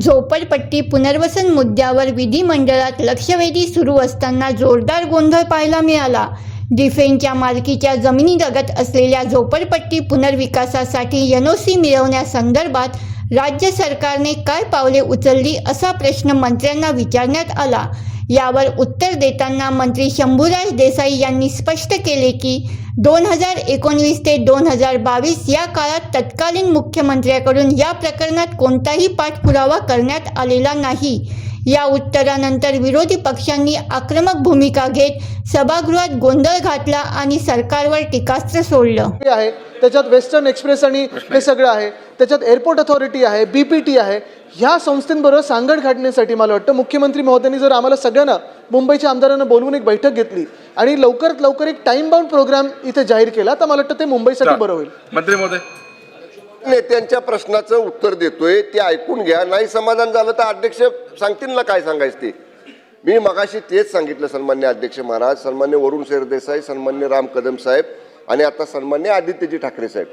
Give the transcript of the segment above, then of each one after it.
झोपडपट्टी पुनर्वसन मुद्द्यावर विधिमंडळात लक्षवेधी सुरू असताना जोरदार गोंधळ पाहायला मिळाला. डिफेनच्या मालकीच्या जमिनीलगत असलेल्या झोपडपट्टी पुनर्विकासासाठी एनओसी मिळवण्यासंदर्भात राज्य सरकारने काय पावले उचलली असा प्रश्न मंत्र्यांना विचारण्यात आला. यावर उत्तर देताना मंत्री शंभूराज देसाई यांनी स्पष्ट केले की दोन हजार एकोणवीस ते दोन हजार बावीस या काळात तत्कालीन मुख्यमंत्र्याकडून या प्रकरणात कोणताही पाठपुरावा करण्यात आलेला नाही. या उत्तरानंतर विरोधी पक्षांनी आक्रमक भूमिका घेत सभागृहात गोंधळ घातला आणि सरकारवर टीकास्त्र सोडलं. हे आहे. त्याच्यात वेस्टर्न एक्सप्रेस आणि हे सगळं आहे. त्याच्यात एअरपोर्ट अथॉरिटी आहे बीपीटी आहे. ह्या संस्थेंबरोबर सांगड घालण्यासाठी मला वाटतं मुख्यमंत्री महोदयांनी जर आम्हाला सगळ्यांना मुंबईच्या आमदारांना बोलवून एक बैठक घेतली आणि लवकरात लवकर एक टाइम बाउंड प्रोग्राम इथे जाहीर केला तर मला वाटतं ते मुंबईसाठी बरं होईल. मंत्री महोदय. नेत्यांच्या प्रश्नाचं उत्तर देतोय ते ऐकून घ्या. नाही समाधान झालं तर अध्यक्ष सांगतील ना काय सांगायचं ते. मी मगाशी तेच सांगितलं सन्मान्य अध्यक्ष महाराज सन्मान्य वरुण सरदेसाई सन्मान्य राम कदम साहेब आणि आता सन्मान्य आदित्यजी ठाकरे साहेब.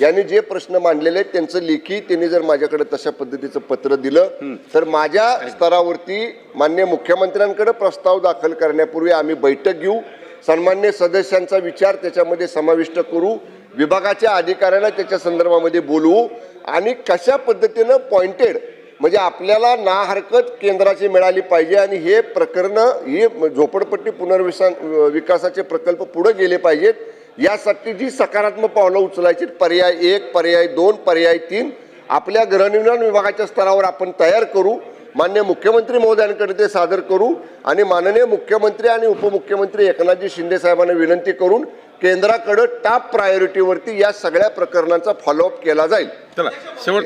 यांनी जे प्रश्न मांडलेले आहेत त्यांचं लेखी त्यांनी जर माझ्याकडे तशा पद्धतीचं पत्र दिलं तर माझ्या स्तरावरती मान्य मुख्यमंत्र्यांकडे प्रस्ताव दाखल करण्यापूर्वी आम्ही बैठक घेऊ सन्मान्य सदस्यांचा विचार त्याच्यामध्ये समाविष्ट करू विभागाच्या अधिकाऱ्यांना त्याच्या संदर्भामध्ये बोलवू आणि कशा पद्धतीनं पॉइंटेड म्हणजे आपल्याला ना हरकत केंद्राची मिळाली पाहिजे आणि हे प्रकरणं हे झोपडपट्टी पुनर्विसा विकासाचे प्रकल्प पुढे गेले पाहिजेत. यासाठी जी सकारात्मक पावलं उचलायची पर्याय एक पर्याय दोन पर्याय तीन आपल्या गृहनिर्माण विभागाच्या स्तरावर आपण तयार करू. मान्य मुख्यमंत्री महोदयांकडे ते सादर करू आणि माननीय मुख्यमंत्री आणि उपमुख्यमंत्री एकनाथजी शिंदे साहेबांना विनंती करून केंद्राकडे टॉप प्रायोरिटीवरती या सगळ्या प्रकरणांचा फॉलोअप केला जाईल. चला शेवट.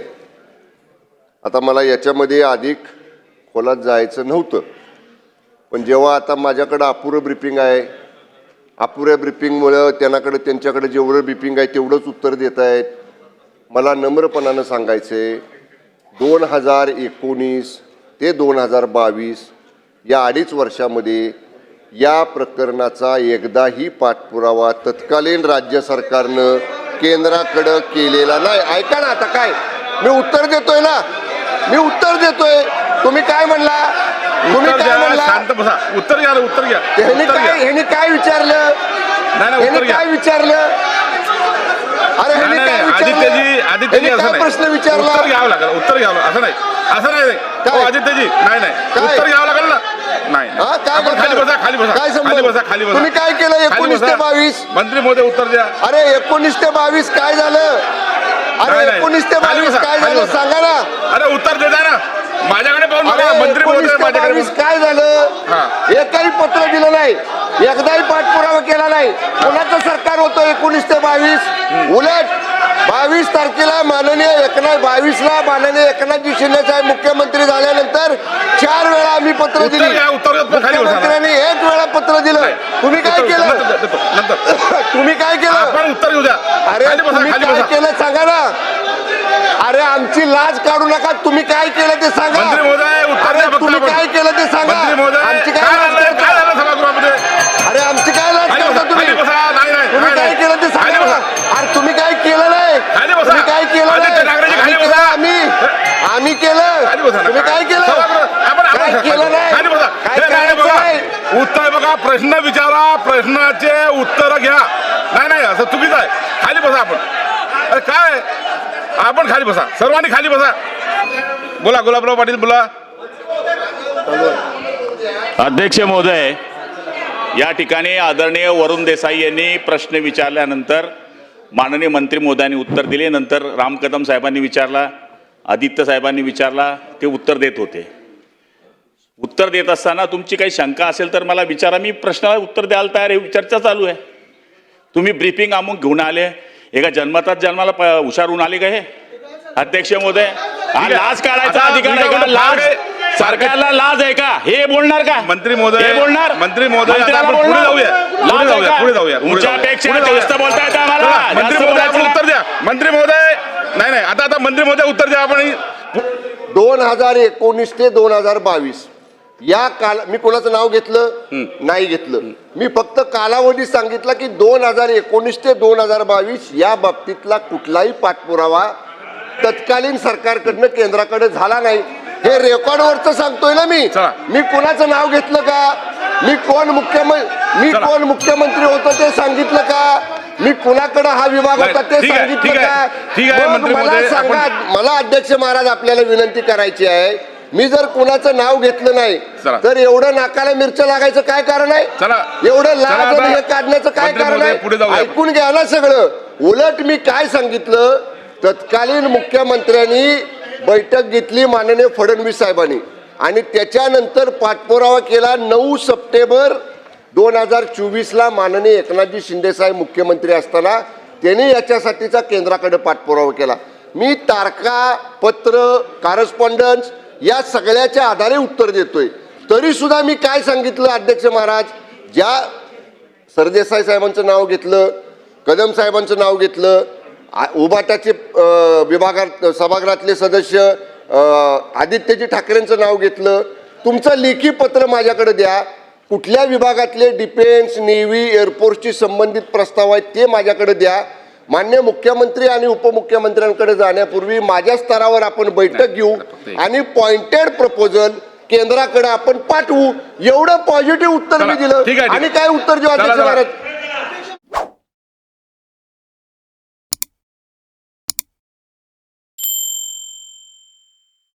आता मला याच्यामध्ये अधिक खोलात जायचं नव्हतं. पण जेव्हा आता माझ्याकडं अपुरं ब्रिफिंग आहे अपुऱ्या ब्रिफिंगमुळं त्यांनाकडे त्यांच्याकडे जेवढं ब्रिफिंग आहे तेवढंच उत्तर देत आहेत. मला नम्रपणानं सांगायचे दोन हजार एकोणीस ते दोन हजार बावीस या अडीच वर्षामध्ये या प्रकरणाचा एकदाही पाठपुरावा तत्कालीन राज्य सरकारनं केंद्राकडं केलेला नाही. ऐका ना आता काय? मी उत्तर देतोय ना? मी उत्तर देतोय. तुम्ही काय म्हणला? तुम्ही उत्तर काय म्हणला? उत्तर घ्या उत्तर घ्या ह्यानी उत्तर काय ह्यानी काय विचारलं? उत्तर ह्यानी काय विचारलं? अरे ह्यानी काय आदित्यजी विचारलं? आदित्यजी ह्यानी असं काय प्रश्न उत्तर विचारला घ्यावं लागेल. उत्तर घ्यावं. असं नाही. असं नाही. आदित्यजी. नाही नाही? उत्तर घ्यावं लागेल ना नाही नाही. हा, काय आपण खाली बोलता? बसा. काय संबंध? खाली बसा खाली बसा. तुम्ही काय केलं? खाली 19 ते. 22? मंत्री महोदय उत्तर द्या. अरे एकोणीस ते बावीस काय झालं? अरे नाही. एकोणीस ते खाली बावीस बसा, काय खाली झालं? बसा. सांगा ना. अरे उत्तर देता ना. माझ्याकडे पाहून अरे बघा मंत्री एकोणीस महोदय ते माझ्याकडे बावीस काय हा. झालं एकही पत्र दिलं नाही. एकदाही पाठपुरावा केला नाही. कोणाचं सरकार होतं एकोणीस ते बावीस? उलट बावीस तारखेला माननीय एकनाथ बावीसला माननीय एकनाथजी शिंदे साहेब मुख्यमंत्री झाल्यानंतर चार वेळा आम्ही पत्र दिली. मुख्यमंत्र्यांनी एक वेळा पत्र दिलं. तुम्ही काय केलं? तुम्ही काय केलं? उत्तर अरे तुम्ही काय केलं सांगा ना. अरे आमची लाज काढू नका. तुम्ही काय केलं ते सांगा मंत्री महोदय उत्तर अरे द्या फक्त तुम्ही आपण. काय केलं ते सांगा मंत्री महोदय आमची काय काय लाज झालं काय करता? झालं सभागृहामध्ये अरे आमची काय लाज खाली करता बसा तुम्ही खाली बसा नाही नाही तुम्ही नाही, काय नाही. केलं ते खाली सांगा बसा ना. अरे तुम्ही काय केलं नाही खाली बसा. तुम्ही काय केलं आदित्य नाही ठाकरेजी, खाली आम्ही बसा. केलं आम्ही आम्ही केलं खाली बसा ना. तुम्ही काय केलं सभागृह- आपण- आपण- काय केलं नाही खाली बसा. काय हे नाही, करायचं बघा. नाही उत्तर बघा प्रश्न विचारा प्रश्नाचे उत्तर घ्या. नाही नाही असं चुकीचं आहे. खाली बसा आपण. अरे काय? आपण खाली बसा. सर्वांनी खाली बसा. बोला गुलाबराव पाटील बोला. अध्यक्ष महोदय या ठिकाणी आदरणीय वरुण देसाई यांनी प्रश्न विचारल्यानंतर माननीय मंत्री महोदयांनी उत्तर दिले. नंतर राम कदम साहेबांनी विचारला आदित्य साहेबांनी विचारला ते उत्तर देत होते. उत्तर देत असताना तुमची काही शंका असेल तर मला विचारा मी प्रश्नाला उत्तर द्यायला तयार आहे चर्चा चालू आहे तुम्ही ब्रीफिंग अमुक घेऊन आले एका जन्मतात जन्माला प- हुशार होऊन आले का हे अध्यक्ष हा आहे. लाज काढायचा अधिकार आहे का लाज सरकारला लाज आहे का हे बोलणार का मंत्री महोदय- हे बोलणार मंत्री महोदय, आता आपण पुढे? जाऊया. पुढे जाऊया? पुढे जाऊया, पुढे तुमच्यापेक्षा जाऊया. पुढे जास्त जाऊया. बोलता येतं आम्हाला चला, मंत्री महोदय आपण उत्तर द्या मंत्री महोदय नाही नाही आता आता मंत्री महोदय उत्तर द्या आपण दोन हजार एकोणीस ते दोन हजार बावीस या काल मी कोणाचं नाव घेतलं? नाही घेतलं. मी फक्त कालावधी सांगितला की दोन हजार एकोणीस ते दोन हजार बावीस या बाबतीतला कुठलाही पाठपुरावा तत्कालीन सरकारकडनं केंद्राकडे झाला नाही. हे रेकॉर्डवरच सांगतोय ना मी. मी कोणाचं नाव घेतलं का? मी कोण मुख्यमंत्री मी. कोण मुख्यमंत्री होतो ते सांगितलं का? मी कुणाकडे हा विभाग होता ते सांगितलं का? मला सांगा मला अध्यक्ष महाराज आपल्याला विनंती करायची आहे. मी जर कुणाचं नाव घेतलं नाही चला. तर एवढं नाकाला मिरच्या लागायचं काय कारण आहे? चला. एवढं चला लाज आता आणि हे काढण्याचं काय मंत्री कारण महोदय, पुढे आहे जाऊया. आपण. ऐकून घ्या ना सगळं. उलट मी काय सांगितलं? तत्कालीन मुख्यमंत्र्यांनी बैठक घेतली माननीय फडणवीस साहेबांनी. आणि त्याच्यानंतर पाठपुरावा केला नऊ सप्टेंबर दोन हजार चोवीसला माननीय एकनाथजी शिंदे साहेब मुख्यमंत्री असताना. त्यांनी याच्यासाठीचा केंद्राकडे पाठपुरावा केला. मी तारखा पत्र कॉरेस्पॉन्डन्स या सगळ्याच्या आधारे उत्तर देतोय. तरी सुद्धा मी काय सांगितलं अध्यक्ष महाराज? ज्या सरदेसाई साहेबांचं नाव घेतलं कदम साहेबांचं नाव घेतलं आ- विभागात सभागृहातले सदस्य आदित्यजी ठाकरेंचं नाव घेतलं. तुमचं लेखी पत्र माझ्याकडे द्या. कुठल्या विभागातले डिफेन्स नेव्ही एअरफोर्सशी संबंधित प्रस्ताव आहेत ते माझ्याकडे द्या. मान्य मुख्यमंत्री आणि उपमुख्यमंत्र्यांकडे जाण्यापूर्वी माझ्या स्तरावर आपण बैठक घेऊ आणि पॉइंटेड प्रपोजल केंद्राकडे आपण पाठवू. एवढं पॉझिटिव्ह उत्तर मी दिलं. आणि. काय उत्तर देऊ